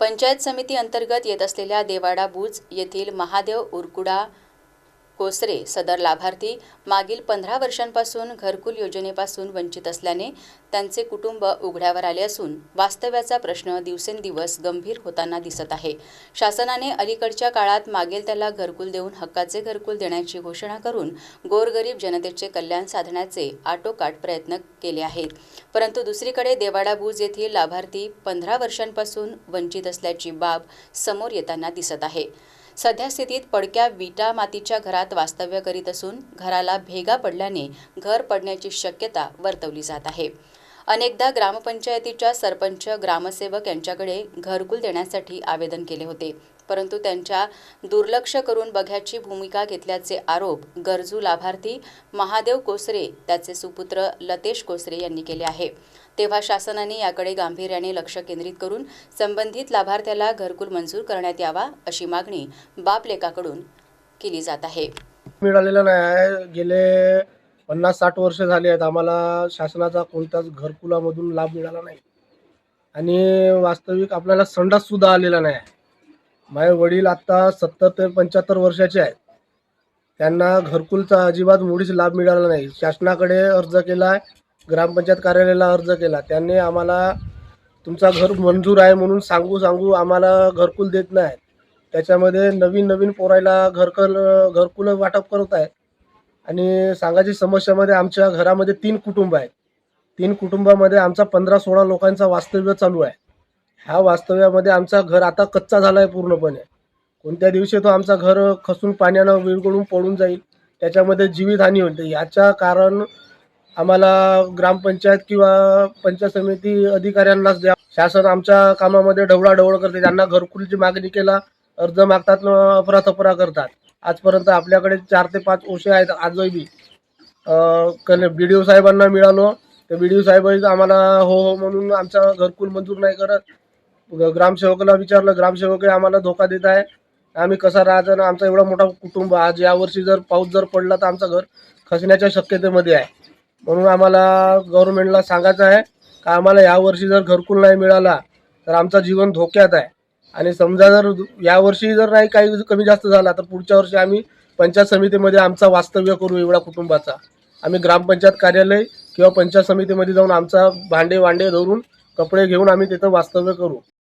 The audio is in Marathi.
पंचायत समिती अंतर्गत येत असलेल्या देवाडा बुज येथील महादेव उरकुडा कोसरे सदर लाभार्थी मागील पंधरा वर्षांपासून घरकुल योजनेपासून वंचित असल्याने त्यांचे कुटुंब उघड्यावर आले असून वास्तव्याचा प्रश्न दिवसेंदिवस गंभीर होताना दिसत आहे. शासनाने अलीकडच्या काळात मागेल त्याला घरकुल देऊन हक्काचे घरकुल देण्याची घोषणा करून गोरगरीब जनतेचे कल्याण साधण्याचे आटोकाट प्रयत्न केले आहेत. परंतु दुसरीकडे देवाडा बुज येथील लाभार्थी पंधरा वर्षांपासून वंचित असल्याची बाब समोर येताना दिसत आहे. सध्या स्थितीत पडक्या विटा मातीच्या घरात वास्तव्य करीत असून घराला भेगा पडल्याने घर पडण्याची शक्यता वर्तवली जात आहे. अनेकदा ग्रामपंचायतीच्या सरपंच ग्रामसेवक यांच्याकडे घरकुल देण्यासाठी आवेदन केले होते. परंतु त्यांच्या दुर्लक्ष करून बघ्याची भूमिका घेतल्याचे आरोप गरजू लाभार्थी महादेव कोसरे त्याचे सुपुत्र लतेश कोसरे यांनी केले आहे. तेव्हा शासनाने याकडे गांभीर्याने लक्ष केंद्रित करून संबंधित लाभार्थ्याला घरकुल मंजूर करण्यात यावा अशी मागणी बापलेकाकडून केली जात आहे. मिळालेला नाही आहे. गेले पन्नास साठ वर्ष झाली आहेत. आम्हाला शासनाचा कोणताच घरकुलामधून लाभ मिळाला नाही. आणि वास्तविक आपल्याला संडाससुद्धा आलेला नाही. माझे वडील आत्ता सत्तर ते पंच्याहत्तर वर्षाचे आहेत. त्यांना घरकुलचा अजिबात मुळीच लाभ मिळाला नाही. शासनाकडे अर्ज केला ग्रामपंचायत कार्यालयाला अर्ज केला. त्यांनी आम्हाला तुमचा घर मंजूर आहे म्हणून सांगू सांगू आम्हाला घरकुल देत नाही त्याच्यामध्ये नवीन नवीन पोरायला घरकल घरकुलं वाटप करत आहे आणि सांगायची समस्यामध्ये आमच्या घरामध्ये तीन कुटुंब आहेत. तीन कुटुंबामध्ये आमचा पंधरा सोळा लोकांचा वास्तव्य चालू आहे. ह्या वास्तव्यामध्ये आमचा घर आता कच्चा झाला आहे पूर्णपणे. कोणत्या दिवशी तो आमचा घर खसून पाण्यानं विरगळून पडून जाईल त्याच्यामध्ये जीवितहानी होते याच्या कारण आम्हाला ग्रामपंचायत किंवा पंचायत समिती अधिकाऱ्यांनाच द्या. शासन आमच्या कामामध्ये ढवळाढवळ करते. त्यांना घरकुलची मागणी केला अर्ज मागतात न अफरातफरा करतात. आजपर्यंत आपल्याकडे चार ते पाच ओशे आहेत आजही. बी डी ओ साहेबांना मिळालो. तर बी डी ओ साहेबही आम्हाला हो हो म्हणून आमचा घरकुल मंजूर नाही करत. ग्रामसेवकाला विचारलं ग्रामसेवकही आम्हाला धोका देत आहे. आम्ही कसा राहायचं ना आमचा एवढा मोठा कुटुंब आज यावर्षी जर पाऊस जर पडला तर आमचं घर खचण्याच्या शक्यतेमध्ये आहे. म्हणून आम्हाला गव्हर्नमेंटला सांगायचं आहे का आम्हाला यावर्षी जर घरकुल नाही मिळाला तर आमचा जीवन धोक्यात आहे. आणि समजा जर यावर्षी जर नाही काही कमी जास्त झाला तर पुढच्या वर्षी आम्ही पंचायत समितीमध्ये आमचा वास्तव्य करू एवढा कुटुंबाचा. आम्ही ग्रामपंचायत कार्यालय किंवा पंचायत समितीमध्ये जाऊन आमचा भांडे वांडे धरून कपडे घेऊन आम्ही तिथं वास्तव्य करू.